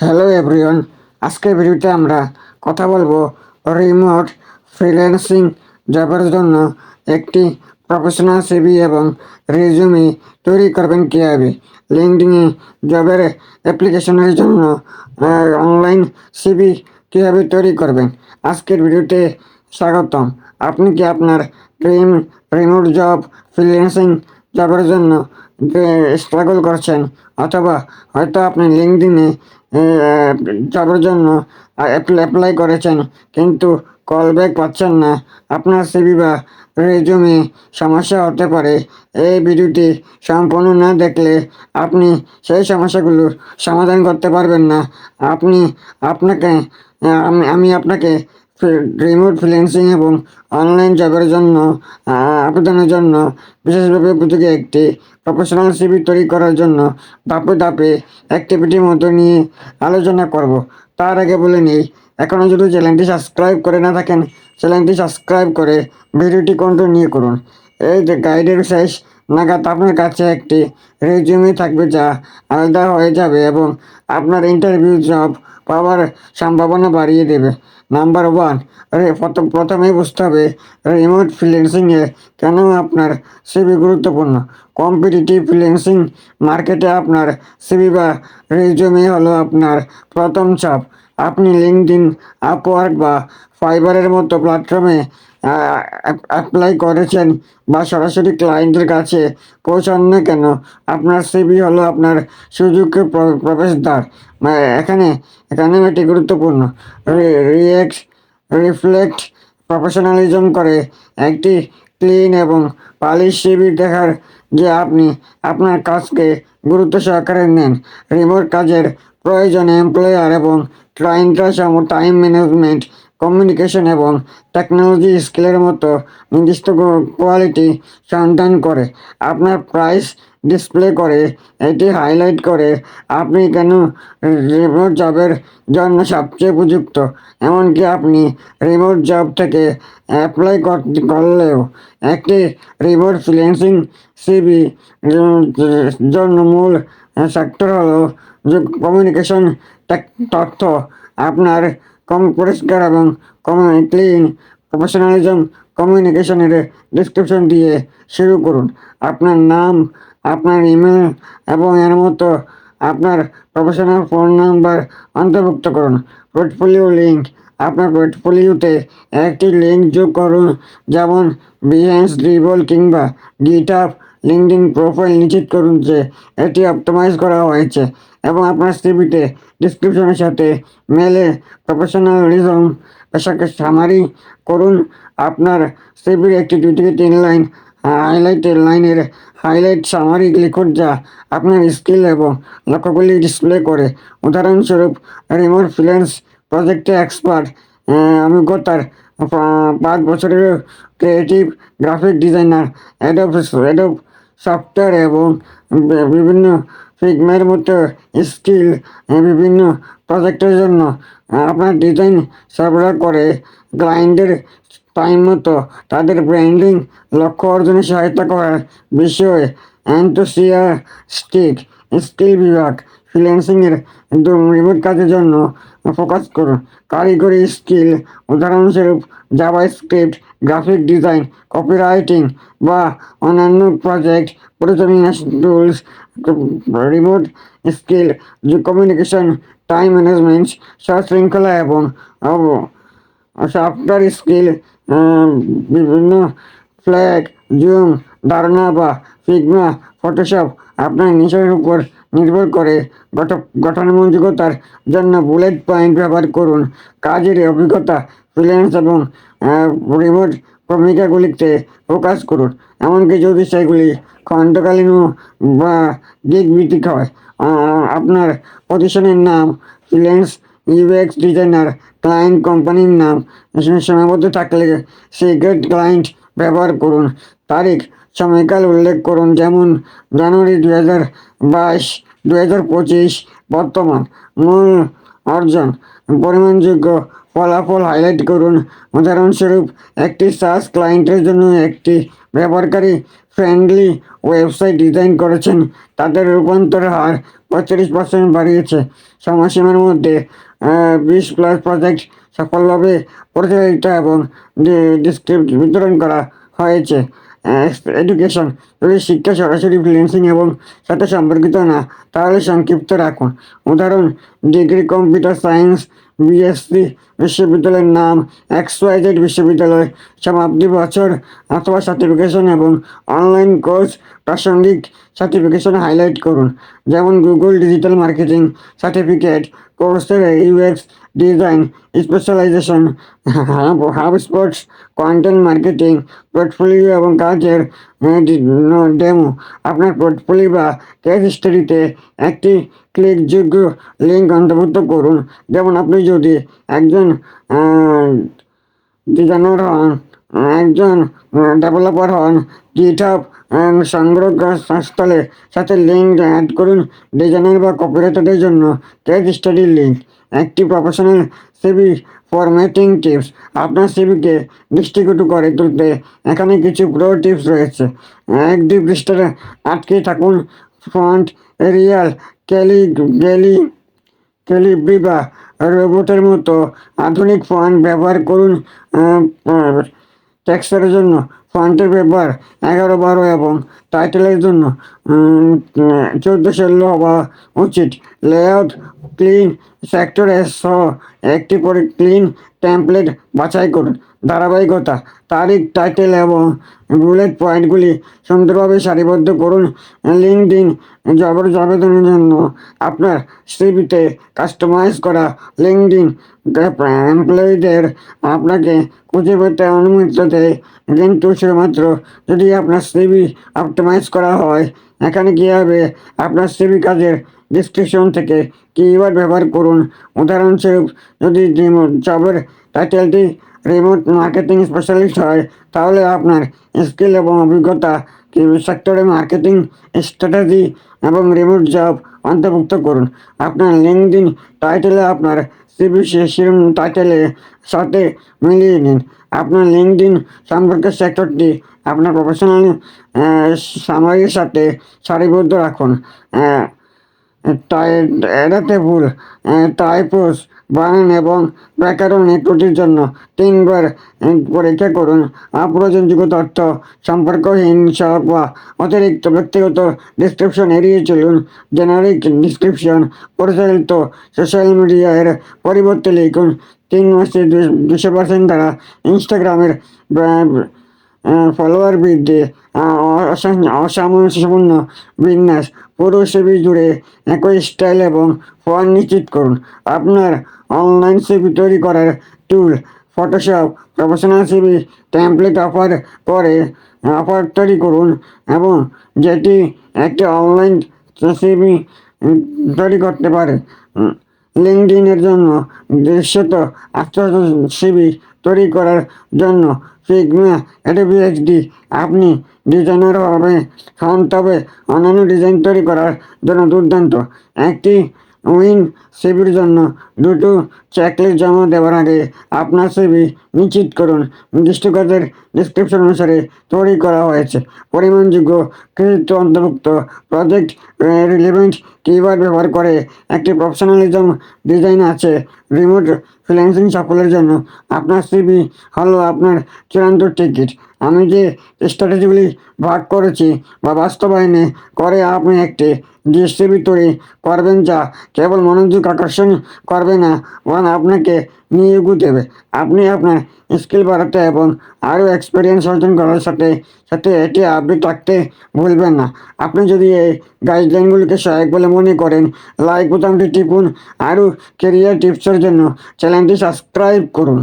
Hello everyone আজকের ভিডিওতে আমরা কথা বলব রিমোট ফ্রিল্যান্সিং জবের জন্য একটি প্রফেশনাল সিভি এবং রেজিউমি তৈরি করবেন কীভাবে? লিঙ্কডিনে জবের অ্যাপ্লিকেশনের জন্য অনলাইন সিভি কীভাবে তৈরি করবেন? আজকের ভিডিওতে স্বাগতম। আপনি কি আপনার ড্রিম রিমোট জব ফ্রিল্যান্সিং জবের জন্য স্ট্রাগল করছেন? অথবা হয়তো আপনি লিঙ্কডিনে জবের জন্য অ্যাপ্লাই করেছেন, কিন্তু কল ব্যাক পাচ্ছেন না। আপনার সিবি বা রেজুমে সমস্যা হতে পারে। এই ভিডিওটি সম্পূর্ণ না দেখলে আপনি সেই সমস্যাগুলো সমাধান করতে পারবেন না। আপনি আপনাকে আমি আপনাকে রিমোট ফ্রিল্যান্সিং এবং অনলাইন জবের জন্য আবেদনের জন্য, বিশেষভাবে উপযোগী একটি প্রফেশনাল সিভি তৈরি করার জন্য ধাপে ধাপে অ্যাক্টিভিটির মতো নিয়ে আলোচনা করব। তার আগে বলে নিই এখনও যদি চ্যানেলটি সাবস্ক্রাইব করে না থাকেন চ্যানেলটি সাবস্ক্রাইব করে ভিডিওটি কন্টিনিউ করুন। এই যে গাইডের শেষ নাগাদ আপনার কাছে একটি রেজিউমি থাকবে যা আলাদা হয়ে যাবে এবং আপনার ইন্টারভিউ জব পাওয়ার সম্ভাবনা বাড়িয়ে দেবে। নাম্বার ওয়ান প্রথম, প্রথমেই বুঝতে হবে রিমোট ফ্রিল্যান্সিংয়ে কেন আপনার সিবি গুরুত্বপূর্ণ? কম্পিটিটিভ ফ্রিল্যান্সিং মার্কেটে আপনার সিবি বা রেজিউমি হলো আপনার প্রথম চাপ। আপনি লিঙ্কডিন আপওয়ার্ক বা ফাইবারের মতো প্ল্যাটফর্মে অ্যাপ্লাই করেছেন বা সরাসরি ক্লায়েন্টের কাছে পৌঁছান না কেন? আপনার সিভি হলো আপনার সুযোগের প্র- প্রবেশদ্বার। মানে এখানে এখানে এটি গুরুত্বপূর্ণ। রিয়েক্ট রিফ্লেক্ট প্রফেশনালিজম করে একটি ক্লিন এবং পালিশ সিভি দেখার যে আপনি আপনার কাজকে গুরুত্ব সহকারে নেন। রিমোট কাজের প্রয়োজনে এমপ্লয়ার এবং ক্লায়েন্টরা সম টাইম ম্যানেজমেন্ট কমিউনিকেশন এবং টেকনোলজি স্কিলের মতো নির্দিষ্ট কোয়ালিটি সন্ধান করে। আপনার প্রাইস ডিসপ্লে করে, এটি হাইলাইট করে আপনি কেন রিমোট জবের জন্য সবচেয়ে উপযুক্ত। এমনকি আপনি রিমোট জব থেকে অ্যাপ্লাই করলেও একটি রিমোট ফ্রিল্যান্সিং সিবি জন্য মূল সেক্টর হলো কমিউনিকেশন তথ্য। আপনার কম পরিষ্কার এবং কম ক্লিন প্রফেশনালিজম কমিউনিকেশনের ডিসক্রিপশন দিয়ে শুরু করুন। আপনার নাম, আপনার ইমেল এবং এর মতো আপনার প্রফেশনাল ফোন নাম্বার অন্তর্ভুক্ত করুন। পোর্টফোলিও লিঙ্ক আপনার পোর্টফোলিওতে একটি লিঙ্ক যোগ করুন, যেমন বিহেন্স ড্রিবল কিংবা গিটআপ লিঙ্কডিন প্রোফাইল নিশ্চিত করুন যে এটি অপটিমাইজ করা হয়েছে এবং আপনার সিভিতে ডিসক্রিপশনের সাথে মেলে প্রফেশনালিজম পেশাকে সামারি করুন। আপনার সিভির একটি দুই থেকে তিন লাইন হাইলাইটের লাইনের হাইলাইট সামারি লিখুন যা আপনার স্কিল এবং লক্ষ্যগুলি ডিসপ্লে করে। উদাহরণস্বরূপ রিমোট ফ্রিল্যান্স প্রজেক্টে এক্সপার্ট পা- পাঁচ বছরের creative graphic designer Adobe Adobe software এবং বিভিন্ন ফিগমের মতো স্কিল বিভিন্ন প্রজেক্টের জন্য আপনার ডিজাইন সরবরাহ করে ক্লায়েন্টের টাইম মতো তাদের ব্র্যান্ডিং লক্ষ্য অর্জনে সহায়তা করার বিষয়ে অ্যান্থোসিয়াস্টিক স্কিল বিভাগ ফ্রিল্যান্সিংয়ের রিমোট কাজের জন্য ফোকাস করুন কারিগরি স্কিল, উদাহরণস্বরূপ JavaScript graphic design, copywriting বা অন্যান্য প্রজেক্ট পরিচালনা tools, remote skill, communication, time management শৃঙ্খলা এবং সফটওয়্যার স্কিল বিভিন্ন ফ্ল্যাগ, জুম, ধারণা বা ফিগমা, ফটোশপ। আপনার নিজের উপর নির্ভর করে গঠ- গঠনমূলকতার জন্য বুলেট পয়েন্ট ব্যবহার করুন। কাজের অভিজ্ঞতা ফ্রিল্যান্স এবং রিমোট ভূমিকাগুলিতে ফোকাস করুন। এমনকি যদি সেগুলি খণ্ডকালীন বা দিক ভিত্তিক হয় আপনার প্রতিষ্ঠানের নাম ফ্রিল্যান্স ইউএক্স ডিজাইনার ক্লায়েন্ট কোম্পানির নাম সীমাবদ্ধ থাকলে সিক্রেট ক্লায়েন্ট ব্যবহার করুন। তারিখ সময়কাল উল্লেখ করুন, যেমন জানুয়ারি দু হাজার বাইশ দু হাজার পঁচিশ বর্তমান। মূল অর্জন, পরিমাণযোগ্য ফলাফল হাইলাইট করুন। উদাহরণস্বরূপ, একটি সার্চ ক্লায়েন্টের জন্য একটি ব্যবহারকারী ফ্রেন্ডলি ওয়েবসাইট ডিজাইন করেছেন। তাদের রূপান্তর হার পঁয়ত্রিশ পার্সেন্ট বাড়িয়েছে। সময়সীমার মধ্যে বিশ প্লাস প্রজেক্ট সফলভাবে পরিচালিত এবং ডিসক্রিপ্ট বিতরণ করা হয়েছে। এডুকেশন যদি শিক্ষা সরাসরি ফ্রিল্যান্সিং এবং সাথে সম্পর্কিত না, তাহলে সংক্ষিপ্ত রাখুন। উদাহরণ ডিগ্রি কম্পিউটার সায়েন্স বিএসসি বিশ্ববিদ্যালয়ের নাম এক্স ওয়াই জেড বিশ্ববিদ্যালয়, সমাপ্তি বছর অথবা সার্টিফিকেশন এবং অনলাইন কোর্স প্রাসঙ্গিক সার্টিফিকেশন হাইলাইট করুন। যেমন গুগল ডিজিটাল মার্কেটিং সার্টিফিকেট কোর্সের UX design specialization HubSpot content marketing portfolio এবং কাজের ডেমো আপনার পোর্টফোলিও বা কেস স্টাডিতে একটি ক্লিকযোগ্য লিঙ্ক অন্তর্ভুক্ত করুন। যেমন আপনি যদি একজন ডিজাইনার হন, একজন ডেভেলপার হন গিটহাব সংগ্রহ স্থলে সাথে লিঙ্ক অ্যাড করুন। ডিজাইনার বা কপিরাইটারদের জন্য কেস স্টাডি লিঙ্ক একটি প্রফেশনাল সিবি ফরম্যাটিং টিপস আপনার সিবিকে দৃষ্টিকটু করে তুলতে এখানে কিছু প্রো টিপস রয়েছে। একটি পৃষ্ঠাতে আটকে থাকুন। ফন্ট রিয়াল ক্যালি গ্যালি ক্যালিব্রি বা রোবটের মতো আধুনিক ফন্ট ব্যবহার করুন টেক্সটের জন্য। ফন্টের পেপার এগারো বারো এবং টাইটেলের জন্য চোদ্দ ষোলো হওয়া উচিত। লেআউট ক্লিন সেক্টর এস সহ একটি করে ক্লিন টেমপ্লেট বাছাই করুন। ধারাবাহিকতা, তারিখ টাইটেল এবং বুলেট পয়েন্টগুলি সুন্দরভাবে সারিবদ্ধ করুন। লিঙ্ক লিঙ্কডিন জবের আবেদনের জন্য আপনার সিভিতে কাস্টমাইজ করা লিঙ্ক লিঙ্কডিন এমপ্লয়ীদের আপনাকে খুঁজে পেতে অনুমতি দেয়। কিন্তু শুধুমাত্র যদি আপনার সিভি অপটিমাইজ করা হয়, এখানে কীভাবে আপনার সিভি কাজের ডিসক্রিপশন থেকে কিওয়ার্ড ব্যবহার করুন? উদাহরণস্বরূপ, যদি জবের টাইটেলটি রিমোট মার্কেটিং স্পেশালিস্ট হয়, তাহলে আপনার স্কিল এবং অভিজ্ঞতা সেক্টরে মার্কেটিং স্ট্র্যাটেজি এবং রিমোট জব অন্তর্ভুক্ত করুন। আপনার লিঙ্কডিন টাইটেলে আপনার সিবি শিরোনাম টাইটেলের সাথে মিলিয়ে নিন। আপনার লিঙ্কডিন সম্পর্কে সেক্টরটি আপনার প্রফেশনাল সাময়িকের সাথে সারিবদ্ধ রাখুন। এড়াতে ভুল। টাইপোস বানান এবং ব্যাকরণে ত্রুটির জন্য তিনবার পরীক্ষা করুন। অপ্রয়োজনযোগ্য তথ্য, সম্পর্কহীন সব বা অতিরিক্ত ব্যক্তিগত ডিসক্রিপশন এড়িয়ে চলুন। জেনারিক ডিসক্রিপশন পরিচালিত সোশ্যাল মিডিয়ার পরিবর্তে লিখুন। তিন মাসে দুশো পার্সেন্ট দ্বারা ইনস্টাগ্রামের ফলোয়ার বৃদ্ধি অসামঞ্জস্যপূর্ণ বিন্যাস পুরো সিবি জুড়ে একই স্টাইল এবং ফোন নিশ্চিত করুন। আপনার অনলাইন সিবি তৈরি করার tool Photoshop professional CV template offer করে অফার তৈরি করুন এবং যেটি একটি অনলাইন সিবি তৈরি করতে পারে। লিঙ্কডিনের জন্য দৃশ্যত শিবির তৈরি করার জন্য ফিগমা অ্যাডোবি এইচডি আপনি ডিজাইনার হবে হন তবে অন্যান্য ডিজাইন তৈরি করার জন্য দুর্দান্ত। একটি উইন সেবির জন্য দুটো চেকলিস্ট জমা দেওয়ার আগে আপনার সেবি নিশ্চিত করুন। নির্দিষ্ট ডিসক্রিপশন অনুসারে তৈরি করা হয়েছে। পরিমাণযোগ্য কৃতিত্ব অন্তর্ভুক্ত প্রজেক্ট রিলিভেন্ট কিওয়ার্ড ব্যবহার করে একটি প্রফেশনালিজম ডিজাইন আছে। রিমোট ফ্রিল্যান্সিং সাফল্যের জন্য। আপনার সিবি হলো আপনার চূড়ান্ত টিকিট আমি যে স্ট্র্যাটেজিগুলি ভাগ করেছি বা বাস্তবায়নে করে আপনি একটি ডিসিবি তৈরি করবেন যা কেবল মনোযোগ আকর্ষণ করবে না, বরং আপনাকে নিয়োগও দেবে আপনি আপনার স্কিল বাড়াতে এবং আরও এক্সপিরিয়েন্স অর্জন করার সাথে সাথে এটি আপডেট রাখতে ভুলবেন না। আপনি যদি এই গাইডলাইনগুলিকে সহায়ক বলে মনে করেন লাইক বোতামটি টিপুন। আরও কেরিয়ার টিপসের জন্য চ্যানেলটি সাবস্ক্রাইব করুন।